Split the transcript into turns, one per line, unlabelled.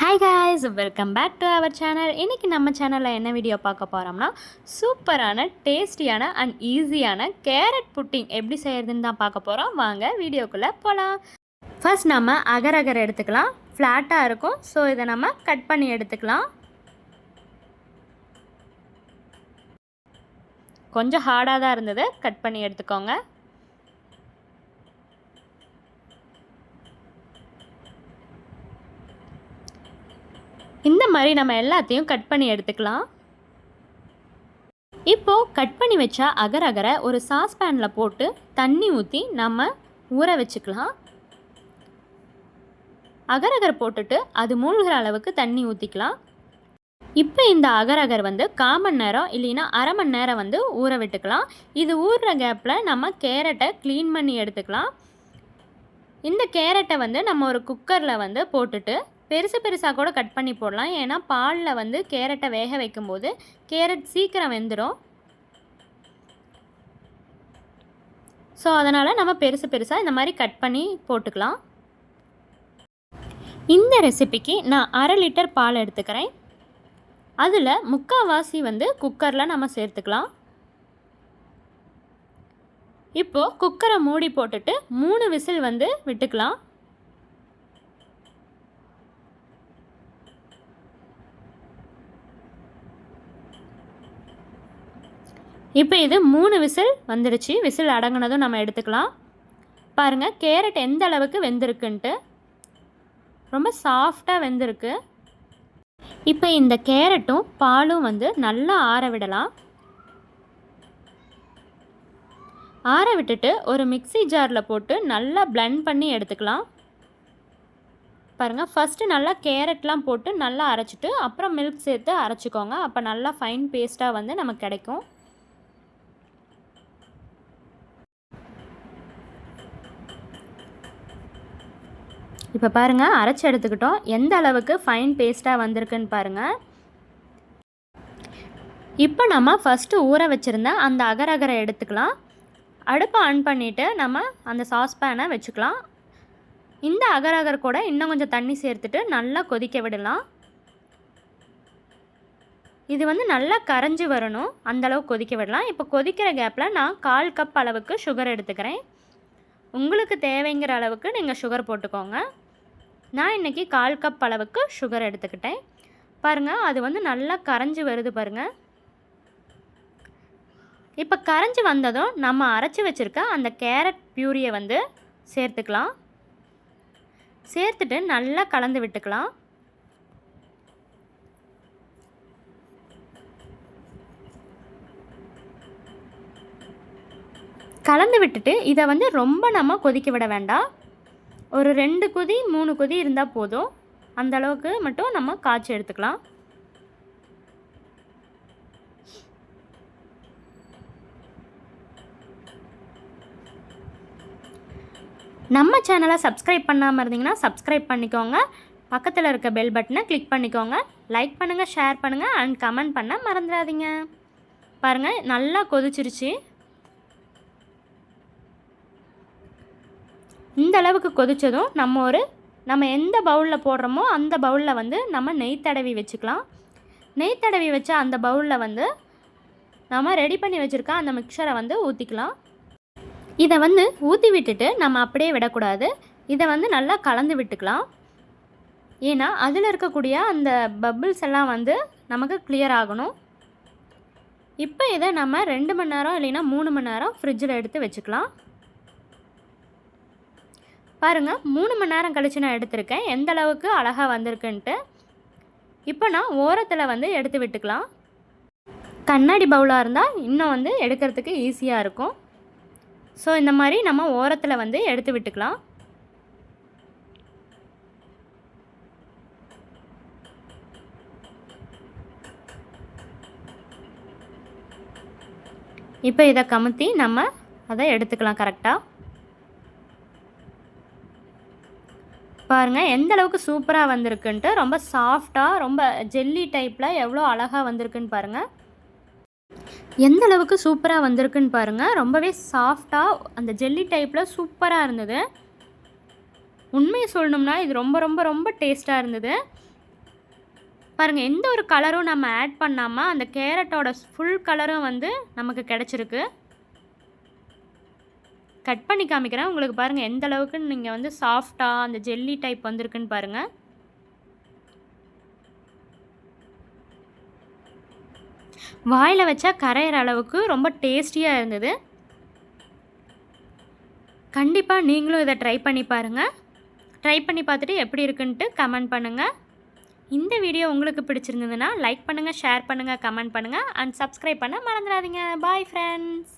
Hi guys welcome back to our channel இன்றைக்கி நம்ம சேனலில் என்ன வீடியோ பார்க்க போகிறோம்னா சூப்பரான டேஸ்டியான அண்ட் ஈஸியான கேரட் புட்டிங் எப்படி செய்கிறதுன்னு தான் பார்க்க போகிறோம் வாங்க வீடியோக்குள்ளே போகலாம் ஃபர்ஸ்ட் நம்ம அகர் அகர் எடுத்துக்கலாம். ஃப்ளாட்டாக இருக்கும். ஸோ இதை நம்ம கட் பண்ணி எடுத்துக்கலாம். கொஞ்சம் ஹார்டாக தான் இருந்தது. கட் பண்ணி எடுத்துக்கோங்க இந்த மாதிரி நம்ம எல்லாத்தையும் கட் பண்ணி எடுத்துக்கலாம். இப்போது கட் பண்ணி வச்ச அகர் அகரை ஒரு சாஸ்பேனில் போட்டு தண்ணி ஊற்றி நம்ம ஊற வச்சுக்கலாம். அகர் அகர் போட்டுட்டு அது மூழ்கிற அளவுக்கு தண்ணி ஊற்றிக்கலாம் இப்போ இந்த அகர் அகர் வந்து கால் மணி நேரம் இல்லைன்னா அரை மணி நேரம் வந்து ஊற விட்டுக்கலாம். இது ஊறுற கேப்பில் நம்ம கேரட்டை க்ளீன் பண்ணி எடுத்துக்கலாம். இந்த கேரட்டை வந்து நம்ம ஒரு குக்கரில் வந்து போட்டுட்டு பெருசு பெருசாக கூட கட் பண்ணி போடலாம். ஏன்னா பாலில் வந்து கேரட்டை வேக வைக்கும்போது கேரட் சீக்கிரம் வெந்துடும் ஸோ அதனால் நம்ம பெருசு பெருசாக இந்த மாதிரி கட் பண்ணி போட்டுக்கலாம். இந்த ரெசிபிக்கு நான் அரை லிட்டர் பால் எடுத்துக்கிறேன். அதில் முக்கால்வாசி வந்து குக்கரில் நம்ம சேர்த்துக்கலாம். இப்போது குக்கரை மூடி போட்டுட்டு மூணு விசில் வந்து விட்டுக்கலாம். இப்போ இது மூணு விசில் வந்துடுச்சு. விசில் அடங்கினதும் நம்ம எடுத்துக்கலாம். பாருங்கள் கேரட் எந்த அளவுக்கு வெந்திருக்குன்ட்டு. ரொம்ப சாஃப்டாக வெந்திருக்கு. இப்போ இந்த கேரட்டும் பாலும் வந்து நல்லா ஆற விடலாம். ஆற விட்டுட்டு ஒரு மிக்சி ஜாரில் போட்டு நல்லா பிளெண்ட் பண்ணி எடுத்துக்கலாம். பாருங்கள் ஃபஸ்ட்டு நல்லா கேரட்லாம் போட்டு நல்லா அரைச்சிட்டு அப்புறம் மில்க் சேர்த்து அரைச்சிக்கோங்க. அப்போ நல்லா ஃபைன் பேஸ்ட்டாக வந்து நமக்கு கிடைக்கும். இப்போ பாருங்கள் அரைச்சி எடுத்துக்கிட்டோம். எந்த அளவுக்கு ஃபைன் பேஸ்ட்டாக வந்திருக்குன்னு பாருங்கள் இப்போ நம்ம ஃபஸ்ட்டு ஊற வச்சுருந்த அந்த அகரகரை அகரை எடுத்துக்கலாம். அடுப்பை ஆன் பண்ணிவிட்டு நம்ம அந்த சாஸ்பேனை வச்சுக்கலாம். இந்த அகரகர் கூட இன்னும் கொஞ்சம் தண்ணி சேர்த்துட்டு நல்லா கொதிக்க விடலாம். இது வந்து நல்லா கரைஞ்சி வரணும். அந்தளவுக்கு கொதிக்க விடலாம். இப்போ கொதிக்கிற கேப்பில் நான் கால் கப் அளவுக்கு சுகர் எடுத்துக்கிறேன். உங்களுக்கு தேவைங்கிற அளவுக்கு நீங்கள் சுகர் போட்டுக்கோங்க. நான் இன்றைக்கி கால் கப் அளவுக்கு சுகர் எடுத்துக்கிட்டேன். பாருங்கள் அது வந்து நல்லா கரைஞ்சி வருது பாருங்கள் இப்போ கரைஞ்சி வந்ததும் நம்ம அரைச்சி வச்சுருக்க அந்த கேரட் பியூரியை வந்து சேர்த்துக்கலாம். சேர்த்துட்டு நல்லா கலந்து விட்டுக்கலாம். கலந்து விட்டுட்டு இதை வந்து ரொம்ப நம்ம கொதிக்க விட வேண்டாம். ஒரு ரெண்டு கொதி மூணு கொதி இருந்தால் போதும். அந்த அளவுக்கு மட்டும் நம்ம காய்ச்சி எடுத்துக்கலாம். நம்ம சேனலை சப்ஸ்கிரைப் பண்ணாமல் இருந்தீங்கன்னா சப்ஸ்கிரைப் பண்ணிக்கோங்க. பக்கத்தில் இருக்க பெல் பட்டனை கிளிக் பண்ணிக்கோங்க. லைக் பண்ணுங்கள் ஷேர் பண்ணுங்கள் அண்ட் கமெண்ட் பண்ண மறந்துடாதீங்க. பாருங்கள் நல்லா கொதிச்சிருச்சு. இந்த அளவுக்கு கொதித்ததும் நம்ம ஒரு நம்ம எந்த பவுலில் போடுறோமோ அந்த பவுலில் வந்து நம்ம நெய் தடவி வச்சுக்கலாம். நெய் தடவி வச்ச அந்த பவுலில் வந்து நம்ம ரெடி பண்ணி வச்சுருக்க அந்த மிக்சரை வந்து ஊற்றிக்கலாம் இதை வந்து ஊற்றி விட்டுட்டு நம்ம அப்படியே விடக்கூடாது. இதை வந்து நல்லா கலந்து விட்டுக்கலாம். ஏன்னா அதில் இருக்கக்கூடிய அந்த பபிள்ஸ் எல்லாம் வந்து நமக்கு கிளியர் ஆகணும். இப்போ இதை நம்ம ரெண்டு மணி நேரம் இல்லைன்னா மூணு மணி நேரம் ஃப்ரிட்ஜில் எடுத்து வச்சுக்கலாம். பாருங்கள் மூணு மணி நேரம் கழித்து நான் எடுத்திருக்கேன். எந்த அளவுக்கு அழகாக வந்திருக்குன்ட்டு. இப்போ நான் ஓரத்தில் வந்து எடுத்து விட்டுக்கலாம். கண்ணாடி பவுலாக இருந்தால் இன்னும் வந்து எடுக்கிறதுக்கு ஈஸியாக இருக்கும். ஸோ இந்த மாதிரி நம்ம ஓரத்தில் வந்து எடுத்து விட்டுக்கலாம். இப்போ இதை கமுத்தி நம்ம அதை எடுத்துக்கலாம் கரெக்டாக பாருங்கள் எந்த அளவுக்கு சூப்பராக வந்திருக்குன்ட்டு ரொம்ப சாஃப்டாக ரொம்ப ஜெல்லி டைப்பில் எவ்வளோ அழகாக வந்திருக்குன்னு பாருங்கள் எந்த அளவுக்கு சூப்பராக வந்திருக்குன்னு பாருங்கள் ரொம்பவே சாஃப்டாக அந்த ஜெல்லி டைப்பில் சூப்பராக இருந்தது. உண்மையை சொல்லணும்னா இது ரொம்ப ரொம்ப ரொம்ப டேஸ்ட்டாக இருந்தது. பாருங்கள் எந்த ஒரு கலரும் நம்ம ஆட் பண்ணாமல் அந்த கேரட்டோட ஃபுல் கலரும் வந்து நமக்கு கிடச்சிருக்கு. கட் பண்ணி காமிக்கிறேன். உங்களுக்கு பாருங்கள் எந்த அளவுக்கு நீங்கள் வந்து சாஃப்டாக அந்த ஜெல்லி டைப் வந்திருக்குன்னு பாருங்கள் வாயில் வச்சா கரையிற அளவுக்கு ரொம்ப டேஸ்டியாக இருந்தது. கண்டிப்பாக நீங்களும் இதை ட்ரை பண்ணி பாருங்கள் ட்ரை பண்ணி பார்த்துட்டு எப்படி இருக்குன்ட்டு கமெண்ட் பண்ணுங்கள் இந்த வீடியோ உங்களுக்கு பிடிச்சிருந்ததுன்னா லைக் பண்ணுங்கள் ஷேர் பண்ணுங்கள் கமெண்ட் பண்ணுங்கள் அண்ட் சப்ஸ்கிரைப் பண்ண மறந்துடாதீங்க. Bye friends